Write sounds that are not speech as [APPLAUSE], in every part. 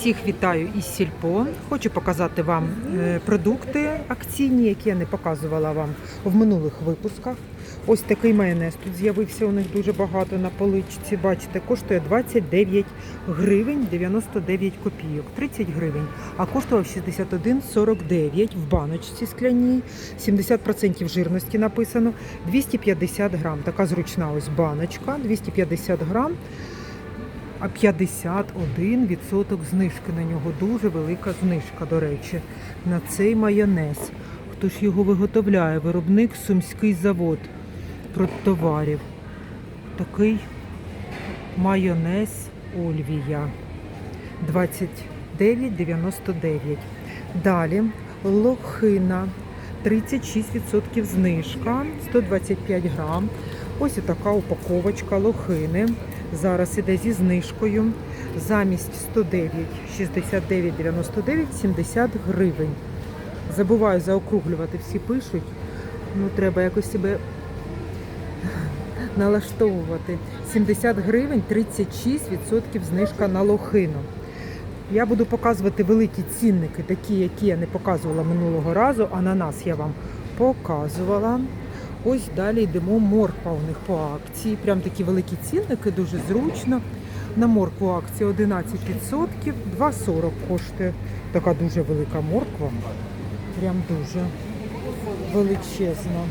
Всіх вітаю із Сільпо. Хочу показати вам е, продукти акційні, які я не показувала вам в минулих випусках. Ось такий майонез тут з'явився у них дуже багато на поличці. Бачите, коштує 29 гривень 99 копійок, 30 гривень, а коштував 61,49 в баночці скляній, 70% жирності написано, 250 грам. Така зручна ось баночка, 250 грам. А 51% знижки на нього. Дуже велика знижка, до речі, на цей майонез. Хто ж його виготовляє? Виробник Сумський завод продтоварів. Такий майонез Ольвія. 29,99. Далі лохина. 36% знижка, 125 грам. Ось така упаковочка лохини. Зараз іде зі знижкою. Замість 109, 69, 99, 70 гривень. Забуваю заокруглювати, всі пишуть. Ну, треба якось себе налаштовувати. 70 гривень, 36% знижка на лохину. Я буду показувати великі цінники, такі, які я не показувала минулого разу. Ананас я вам показувала. Ось далі йдемо морква у них по акції. Прям такі великі цінники, дуже зручно. На моркву акція 11%, 2,40 коштує. Така дуже велика морква. Прям дуже величезна.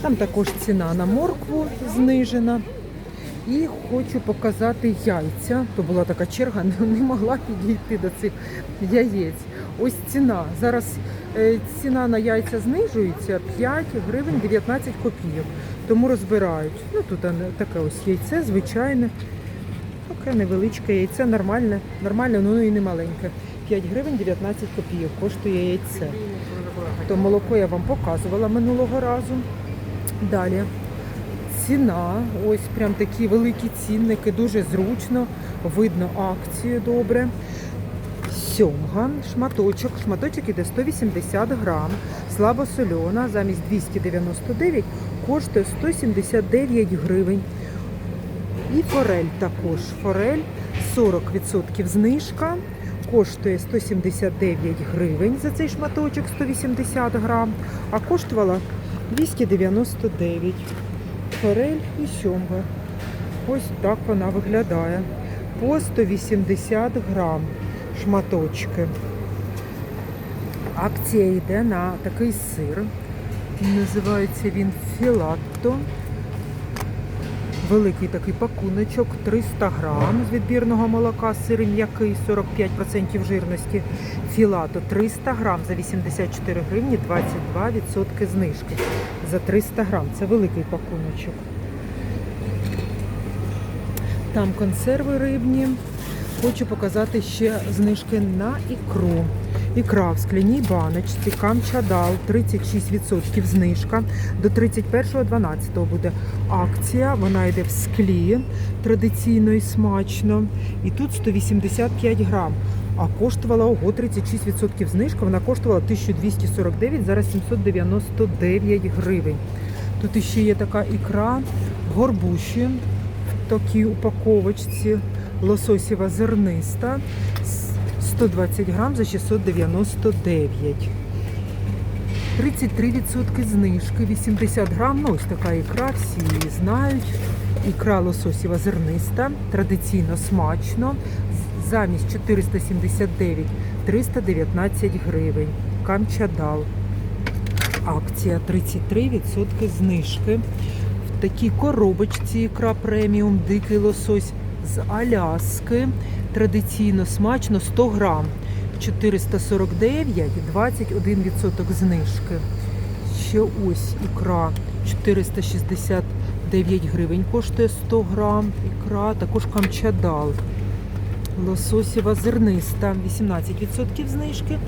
Там також ціна на моркву знижена. І хочу показати яйця. То була така черга, [LAUGHS] не, могла підійти до цих яєць. Ось ціна. Зараз ціна на яйця знижується 5 гривень 19 копійок. Тому розбирають. Ну тут е, таке ось яйце, звичайне. Таке невеличке яйце, нормальне, нормальне, ну і не маленьке. 5 гривень 19 копійок коштує яйце. То молоко я вам показувала минулого разу. Далі ціна, ось прям такі великі цінники, дуже зручно, видно акцію добре. Сьомга, шматочок. Шматочок іде 180 грам, слабосольона, замість 299 коштує 179 гривень. І форель також. Форель 40% знижка. Коштує 179 гривень за цей шматочок 180 грам, а коштувала 299. Форель і сьомга. Ось так вона виглядає. По 180 грам шматочки. Акція йде на такий сир. Називається він філатто. Великий такий пакуночок, 300 грам з відбірного молока, сир м'який, 45% жирності. Філато 300 грам за 84 гривні, 22% знижки. За 300 грам. Це великий пакуночок. Там консерви рибні. Хочу показати ще знижки на ікру. Ікра в скляній баночці, камчадал, 36% знижка. До 31.12 буде акція. Вона йде в склі традиційно і смачно. І тут 185 грам. А коштувала ого, 36% знижка. Вона коштувала 1249, зараз 799 гривень. Тут ще є така ікра горбуші в такій упаковочці. Лососєва зерниста. 120 грам за 699. 33% знижки, 80 грам. Ну, ось така ікра, всі її знають. Ікра лососєва зерниста, традиційно смачно. Замість 479 319 гривень. Камчадал. Акція 33% знижки. В такій коробочці ікра преміум, дикий лосось з Аляски. Традиційно смачно 100 грам. 449, 21% знижки. Ще ось ікра 469 гривень коштує 100 грам. Ікра, також камчадал. Лососєва зерниста, 18% знижки.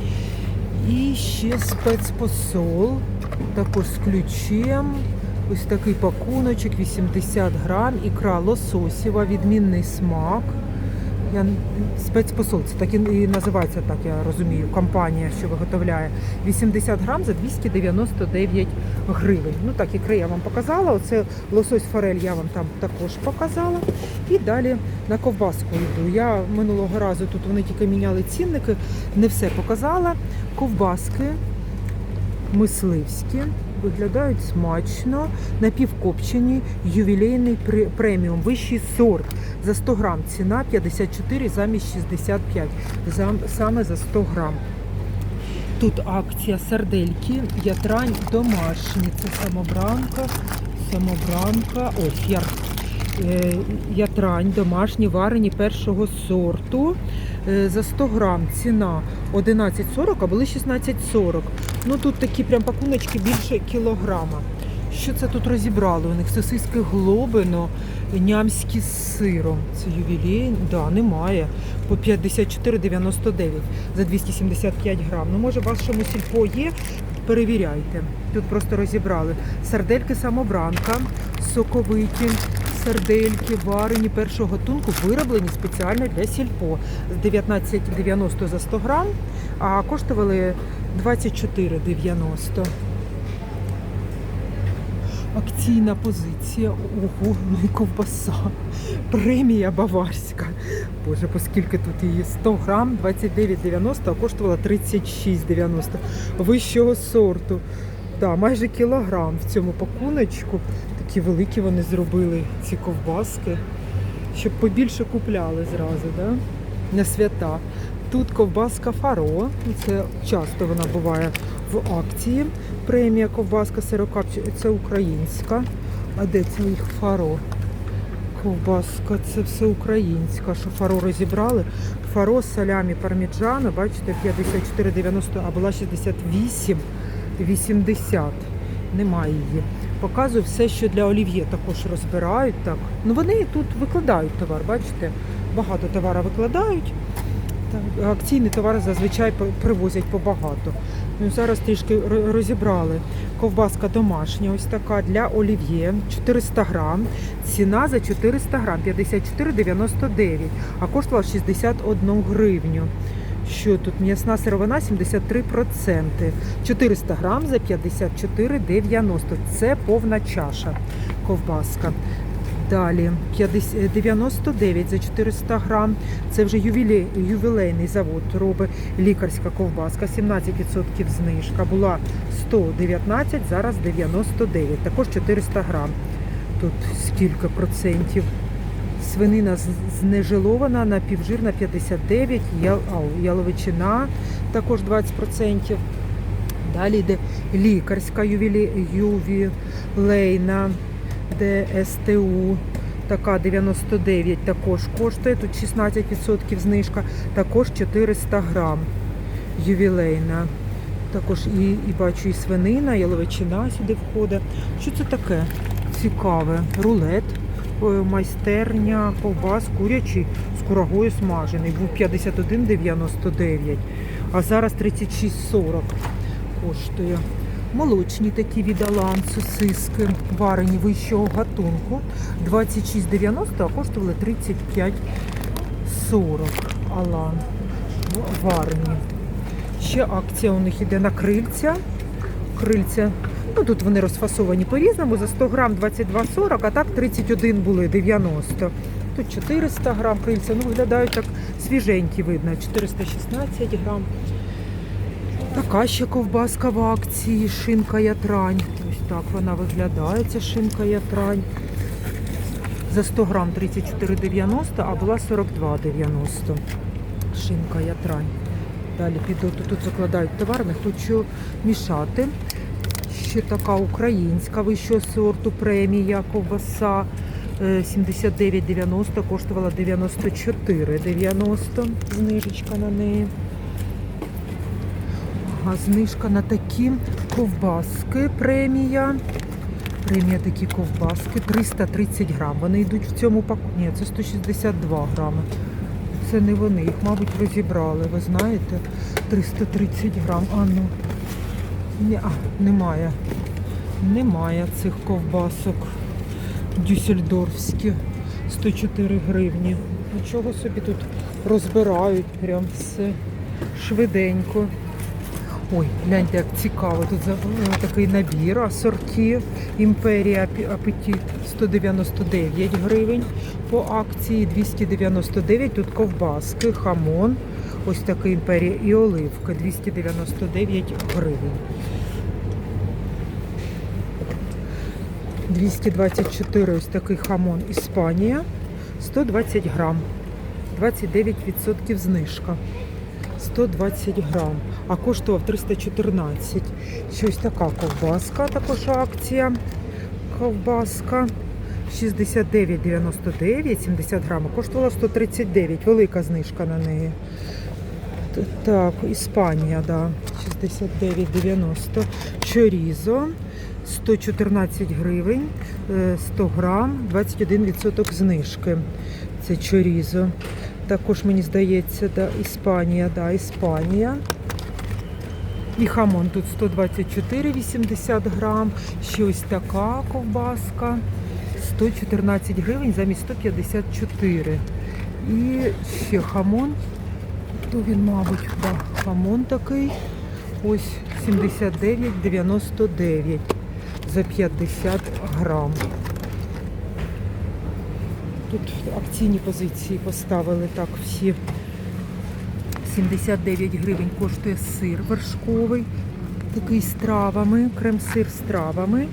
І ще спецпосол, також з ключем. Ось такий пакуночок, 80 грам. Ікра лососєва, відмінний смак. Я спецпосол, це так і називається, так я розумію, компанія, що виготовляє. 80 грам за 299 гривень. Ну так, ікри я вам показала. Оце лосось форель я вам там також показала. І далі на ковбаску йду. Я минулого разу тут вони тільки міняли цінники, не все показала. Ковбаски мисливські, виглядають смачно, напівкопчені, ювілейний преміум, вищий сорт. За 100 грам ціна 54 замість 65, зам- саме за 100 грам. Тут акція сардельки, ятрань домашні. Це самобранка, самобранка, ось яр, ятрань домашні, варені першого сорту. Е, За 100 грам ціна 11,40, а були 16,40. Ну тут такі прям пакуночки більше кілограма. Що це тут розібрали? У них сосиски глобино, нямські з сиром. Це ювілей? Да, немає. По 54,99 за 275 грам. Ну, може, вашому сільпо є? Перевіряйте. Тут просто розібрали. Сардельки самобранка, соковиті, сардельки, варені першого гатунку, вироблені спеціально для сільпо. З 19,90 за 100 грам, а коштували 24,90. Акційна позиція. Ого, ну і ковбаса. Премія баварська. Боже, поскільки тут її 100 грам, 29,90, а коштувала 36,90 вищого сорту. Да, майже кілограм в цьому пакуночку. Такі великі вони зробили ці ковбаски, щоб побільше купляли зразу, да? на свята. Тут ковбаска Фаро, це часто вона буває в акції. Премія ковбаска сирокапчі, це українська. А де це їх фаро? Ковбаска, це все українська. Що фаро розібрали? Фаро з салямі парміджано, бачите, 54,90, а була 68,80. Немає її. Показую все, що для олів'є також розбирають. Так. Ну вони тут викладають товар, бачите? Багато товару викладають. Так, акційні товари зазвичай привозять побагато. Ну, зараз трішки розібрали. Ковбаска домашня, ось така для олів'є, 400 грам. Ціна за 400 грам 54,99, а коштувала 61 гривню. Що тут? М'ясна сировина 73%. 400 грам за 54,90. Це повна чаша ковбаска. Далі 50 99 за 400 грам. Це вже ювілей, ювілейний завод робить лікарська ковбаска, 17% знижка. Була 119, зараз 99, також 400 грам. Тут скільки процентів? Свинина знежилована, напівжирна 59, я- яловичина також 20%. Далі йде лікарська ювілі, ювілейна ДСТУ. Така 99 також коштує. Тут 16% знижка, також 400 грам. Ювілейна. Також і, і бачу і свинина, і яловичина сюди входить. Що це таке? Цікаве. Рулет, майстерня, ковбас, курячий з курагою смажений. Був 51,99, а зараз 36,40 коштує. Молочні такі від Алан, сосиски, варені вищого гатунку. 26,90, а коштували 35,40 Алан. Варені. Ще акція у них іде на крильця. Крильця. Ну тут вони розфасовані по-різному. За 100 грам 22,40, а так 31 були 90. Тут 400 грам крильця. Ну, виглядають так свіженькі, видно. 416 грам. Така ще ковбаска в акції, шинка ятрань. Ось так вона виглядає, ця шинка ятрань. За 100 грам 34,90, а була 42,90. Шинка ятрань. Далі піду, тут, закладають товар, не хочу мішати. Ще така українська вищого сорту премія ковбаса. е, 79,90, коштувала 94,90. Знижечка на неї. Ага, знижка на такі ковбаски премія. Премія такі ковбаски 330 грам. Вони йдуть в цьому паку. Ні, це 162 грами. Це не вони, їх, мабуть, розібрали. Ви знаєте? 330 грам. А ну. Ні, а, немає. Немає цих ковбасок. Дюссельдорфські. 104 гривні. Нічого собі тут розбирають прям все швиденько. Ой, гляньте, як цікаво. Тут е, такий набір асорті Імперія Апетит 199 гривень по акції, 299. Тут ковбаски, хамон. Ось такий імперія і оливка 299 гривень. 224 ось такий хамон Іспанія. 120 грам. 29% знижка. 120 грам, а коштував 314. Щось така ковбаска, також акція. Ковбаска 69,99, 70 грам, коштувала 139. Велика знижка на неї. Так, Іспанія, да, 69,90. Чорізо 114 гривень, е, 100 грам, 21% знижки. Це чорізо. Також мені здається, да, Іспанія, да, Іспанія. І хамон тут 124,80 грам. Ще ось така ковбаска. 114 гривень замість 154. І ще хамон. То він, мабуть, да, хамон такий. Ось 79,99 за 50 грам. Тут акційні позиції поставили так всі. 79 гривень коштує сир вершковий, такий з травами, крем-сир з травами.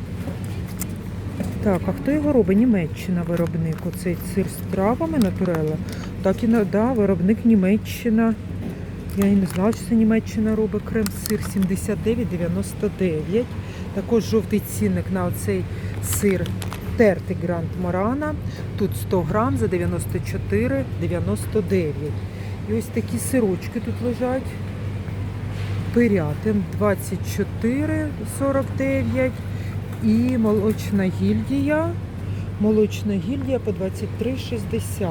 Так, а хто його робить? Німеччина виробник. Оцей сир з травами натурела. Так і да, виробник Німеччина. Я і не знала, що це Німеччина робить крем-сир 79,99. Також жовтий цінник на оцей сир тертий Гранд Морана. Тут 100 грам за 94,99. І ось такі сирочки тут лежать. Пирятин 24,49 і молочна гільдія. Молочна гільдія по 23,60.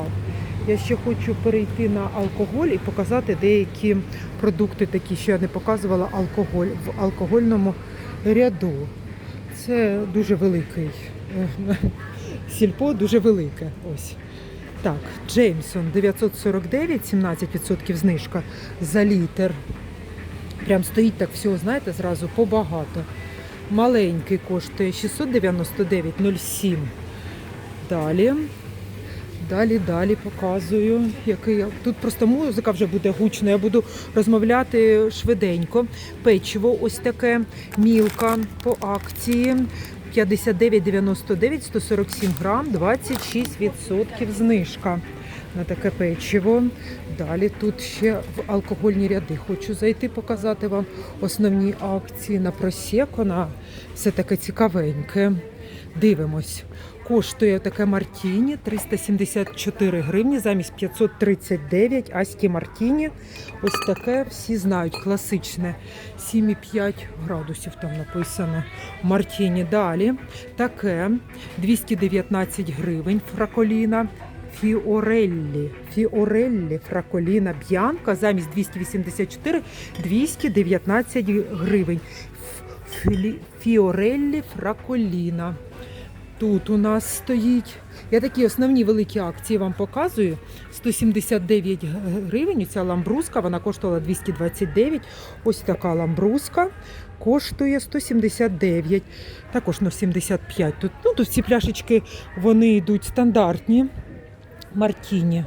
Я ще хочу перейти на алкоголь і показати деякі продукти, такі, що я не показувала алкоголь в алкогольному ряду. Це дуже великий е, [LAUGHS] сільпо, дуже велике. Ось. Так, Джеймсон 949, 17% знижка за літр. Прям стоїть так всього, знаєте, зразу побагато. Маленький коштує 699,07. Далі. Далі, далі показую, який я- тут просто музика вже буде гучна. Я буду розмовляти швиденько. Печиво ось таке, мілка по акції. 59,99, 147 грам, 26% знижка на таке печиво. Далі тут ще в алкогольні ряди. Хочу зайти, показати вам основні акції на просеко, на все таке цікавеньке. Дивимось. Коштує таке Мартіні 374 гривні замість 539 Асті Мартіні. Ось таке всі знають, класичне. 7,5 градусів там написано. Мартіні. Далі таке 219 гривень фраколіна. Фіореллі. Фіореллі Фраколіна Б'янка замість 284 219 гривень. Фіореллі Фраколіна. Тут у нас стоїть. Я такі основні великі акції вам показую. 179 гривень. Ця ламбруска, вона коштувала 229. Ось така ламбруска коштує 179. Також ну, 75. Тут, ну, тут ці пляшечки вони йдуть стандартні. Мартіні.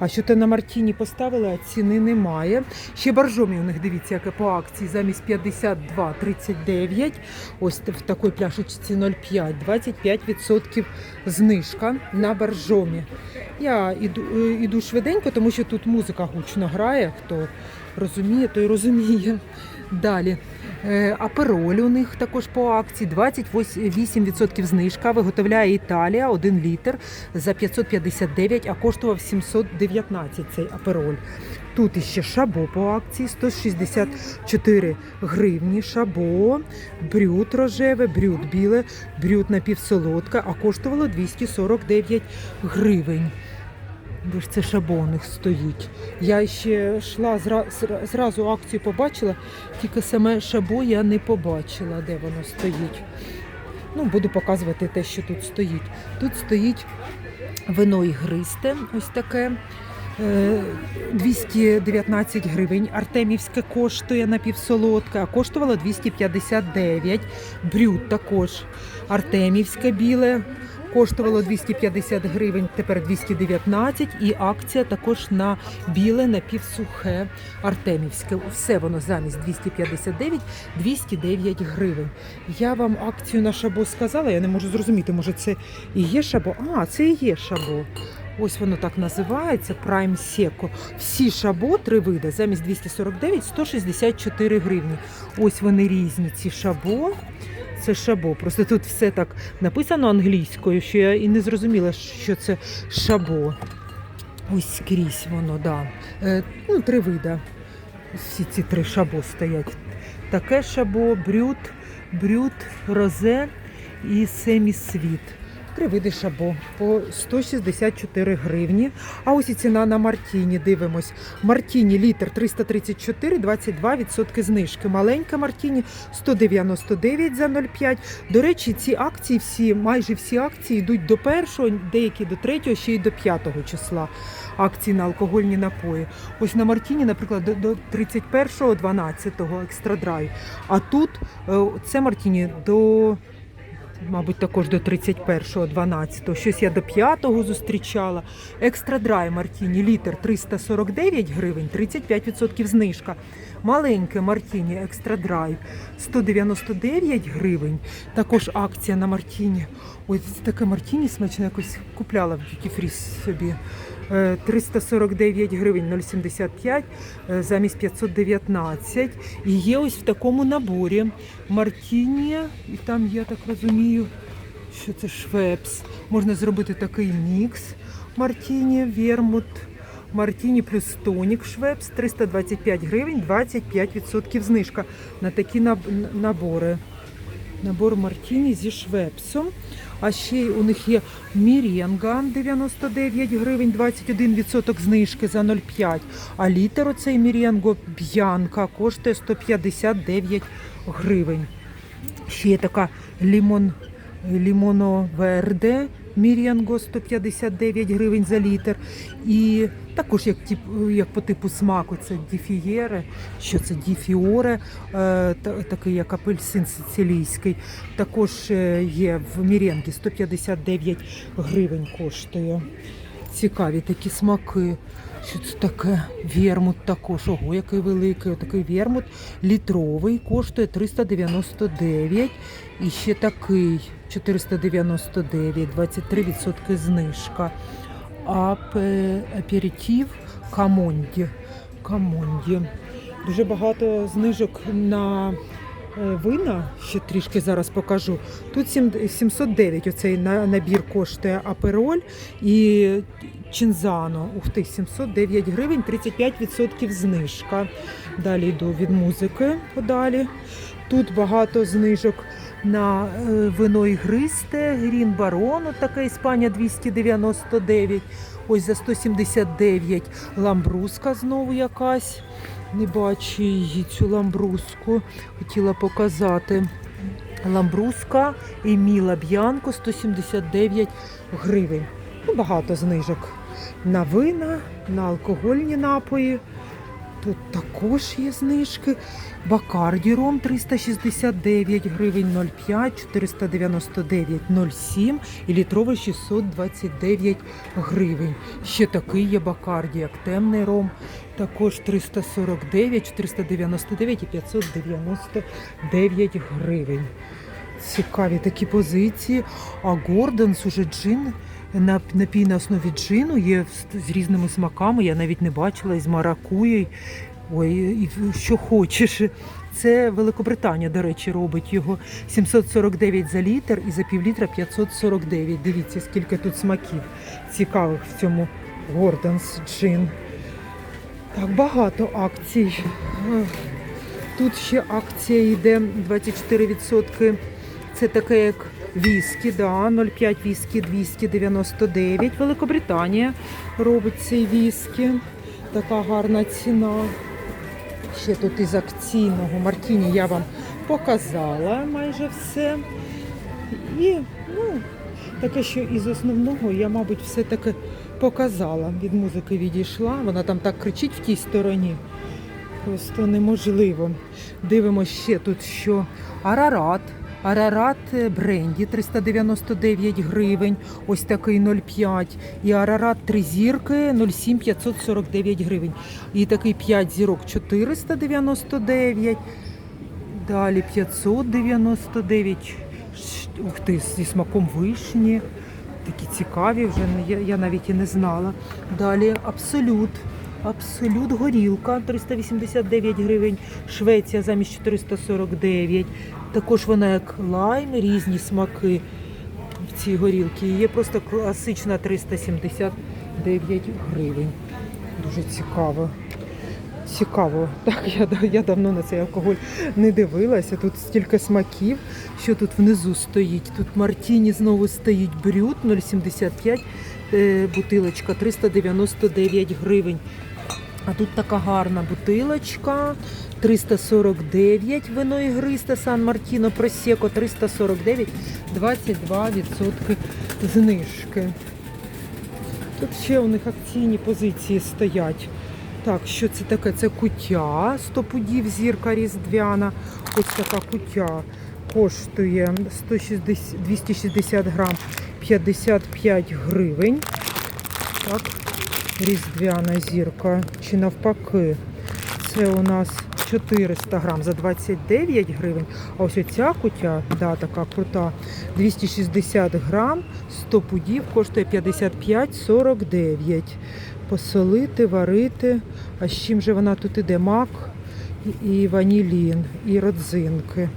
А що ти на Мартіні поставили, а ціни немає. Ще боржомі у них, дивіться, яке по акції замість 52,39. Ось в такій пляшечці 0,5, 25% знижка на боржомі. Я іду, е, іду швиденько, тому що тут музика гучно грає. Хто розуміє, той розуміє. Далі. Е, Апероль у них також по акції 28% знижка. Виготовляє Італія 1 літр за 559, а коштував 719 цей апероль. Тут іще шабо по акції 164 гривні. Шабо, брют рожеве, брют біле, брют напівсолодке, а коштувало 249 гривень. Бо ж це шабо у них стоїть. Я ще йшла зра- зра- зразу акцію побачила, тільки саме шабо я не побачила, де воно стоїть. Ну, буду показувати те, що тут стоїть. Тут стоїть вино ігристе, ось таке. Е, 219 гривень. Артемівське коштує напівсолодке, а коштувало 259. Брют також. Артемівське біле коштувало 250 гривень, тепер 219. І акція також на біле напівсухе Артемівське. Все воно замість 259 209 гривень. Я вам акцію на шабо сказала, я не можу зрозуміти, може це і є шабо? А, це і є шабо. Ось воно так називається Prime Seco. Всі шабо три види замість 249 164 гривні. Ось вони різні. Ці шабо. Це шабо. Просто тут все так написано англійською, що я і не зрозуміла, що це шабо. Ось скрізь воно, да. Е, ну, три вида. Всі ці три шабо стоять. Таке шабо, брют, брют, розе і семісвіт. Три види шабо по 164 гривні. А ось і ціна на Мартіні. Дивимось. Мартіні літр 334, 22% знижки. Маленька Мартіні 199 за 0,5. До речі, ці акції всі, майже всі акції йдуть до першого, деякі до третього, ще й до п'ятого числа. Акції на алкогольні напої. Ось на Мартіні, наприклад, до- до 31-го, 12-го екстрадрай. А тут е, це Мартіні до мабуть, також до 31-го, 12-го. Щось я до 5-го зустрічала. Екстра драй Мартіні, літр 349 гривень, 35% знижка. Маленьке Мартіні екстра Драйв 199 гривень. Також акція на Мартіні. Ось таке Мартіні смачне якось купляла в Free собі. Е, 349 гривень 0,75 е, замість 519. І є ось в такому наборі Мартіні, і там, я так розумію, що це швепс. Можна зробити такий мікс Мартіні, вермут. Мартіні плюс тонік швепс 325 гривень, 25% знижка на такі наб- набори. Набор Мартіні зі швепсом. А ще у них є мірінган 99 гривень, 21% знижки за 0,5. А літер оцей Мірєнго Б'янка коштує 159 гривень. Ще є така лімон, лімоно верде Мір'янго 159 гривень за літр. І також як, тип, як по типу смаку, це діфієре, що це діфіоре, е, та- такий як апельсин сицилійський. Також е, є в Мір'янгі 159 гривень коштує. Цікаві такі смаки. Що це таке? Вермут також. Ого, який великий. Такий вермут літровий коштує 399. І ще такий 499, 23% знижка. Апе, аперитив Камонді. Камонді. Дуже багато знижок на е, вина, ще трішки зараз покажу. Тут сім- 709 оцей на- набір коштує апероль і Чинзано. Ух ти, 709 гривень, 35% знижка. Далі йду від музики подалі. Тут багато знижок на е, вино ігристе, Грін Барон, така Іспанія 299. Ось за 179 ламбруска знову якась. Не бачу її цю ламбруску. Хотіла показати. Ламбруска Еміла Б'янко 179 гривень. Ну, багато знижок на вина, на алкогольні напої. Тут також є знижки. Бакарді Ром 369 гривень 0,5, 499 0,7 і літровий 629 гривень. Ще такий є Бакарді, як темний ром. Також 349, 499 і 599 гривень. Цікаві такі позиції. А Гордонс уже джин напій на основі джину є з- з різними смаками. Я навіть не бачила із маракуєю. Ой, і що хочеш. Це Великобританія, до речі, робить його 749 за літр і за півлітра 549. Дивіться, скільки тут смаків цікавих в цьому Гордонс джин. Так, багато акцій. Тут ще акція йде 24%. Це таке як віскі, да, 0,5 віскі 299. Великобританія робить цей віскі. Така гарна ціна. Ще тут із акційного Мартіні я вам показала майже все. І ну, таке, що із основного я, мабуть, все-таки показала. Від музики відійшла. Вона там так кричить в тій стороні. Просто неможливо. Дивимося ще тут, що Арарат. Арарат е, бренді 399 гривень, ось такий 0,5. І Арарат 3 зірки 0,7 549 гривень. І такий 5 зірок 499. Далі 599. Ух ти, зі смаком вишні. Такі цікаві, вже я, я навіть і не знала. Далі абсолют. Абсолют горілка 389 гривень. Швеція замість 449. Також вона як лайм, різні смаки в цій горілці. Є просто класична 379 гривень. Дуже цікаво. Цікаво. Так, я, я давно на цей алкоголь не дивилася. Тут стільки смаків, що тут внизу стоїть. Тут Мартіні знову стоїть брют 0,75 е, бутилочка 399 гривень. А тут така гарна бутилочка 349 вино ігристе Сан Мартіно Просеко 349, 22% знижки. Тут ще у них акційні позиції стоять. Так, що це таке? Це куття, 100 пудів зірка різдвяна. Ось така куття коштує 160, 260 грам 55 гривень. Так, різдвяна зірка. Чи навпаки, це у нас 400 грам за 29 гривень. А ось оця кутя, да, така крута, 260 грам, 100 пудів коштує 55,49. Посолити, варити. А з чим же вона тут іде? Мак і- ванілін, і родзинки.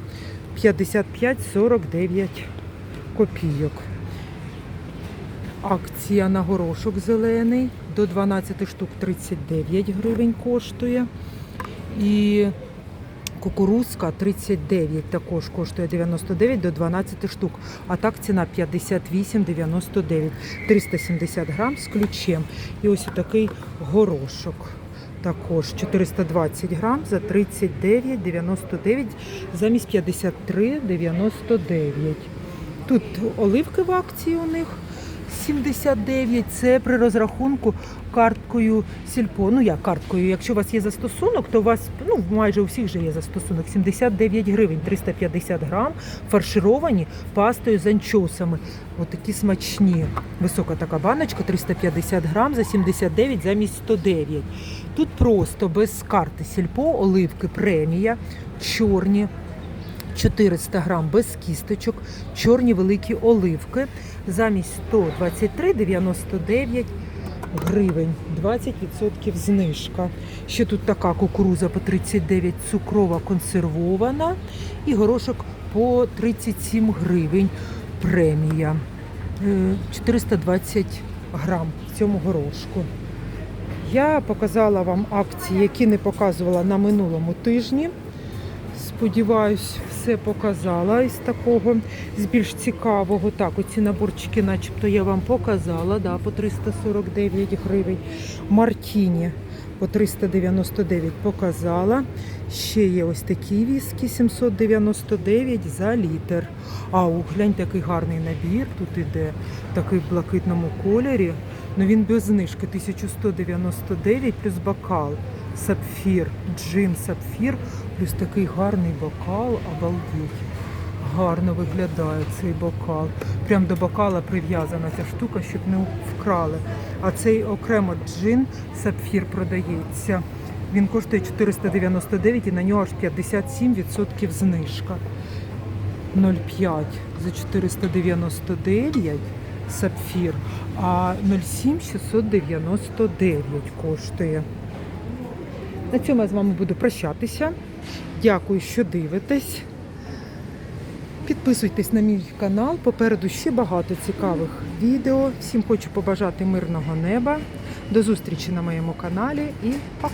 55,49 копійок. Акція на горошок зелений до 12 штук 39 гривень коштує. І кукурузка 39 також коштує 99 до 12 штук. А так ціна 58,99. 370 грам з ключем. І ось такий горошок. Також 420 грам за 39,99 замість 53,99. Тут оливки в акції у них 79. Це при розрахунку карткою сільпо. Ну як карткою, якщо у вас є застосунок, то у вас ну майже у всіх же є застосунок. 79 гривень, 350 грам, фаршировані пастою з анчоусами. Отакі смачні. Висока така баночка, 350 грам за 79 замість 109. Тут просто без карти сільпо, оливки премія, чорні. 400 грам без кісточок, чорні великі оливки замість 123,99 гривень, 20% знижка. Ще тут така кукуруза по 39 цукрова консервована і горошок по 37 гривень премія. Е, 420 грам в цьому горошку. Я показала вам акції, які не показувала на минулому тижні. Сподіваюсь, все показала із такого, з більш цікавого. Так, оці наборчики, начебто, я вам показала, да, по 349 гривень. Мартіні по 399 показала. Ще є ось такі віскі 799 за літр. А у глянь, такий гарний набір. Тут іде такий в блакитному кольорі. Ну він без знижки 1199 плюс бокал. Сапфір, джин сапфір, плюс такий гарний бокал, обалдеть. Гарно виглядає цей бокал. Прям до бокала прив'язана ця штука, щоб не вкрали. А цей окремо джин сапфір продається. Він коштує 499 і на нього аж 57% знижка. 0,5 за 499 сапфір, а 0,7 699 коштує. На цьому я з вами буду прощатися. Дякую, що дивитесь. Підписуйтесь на мій канал. Попереду ще багато цікавих відео. Всім хочу побажати мирного неба. До зустрічі на моєму каналі і пока!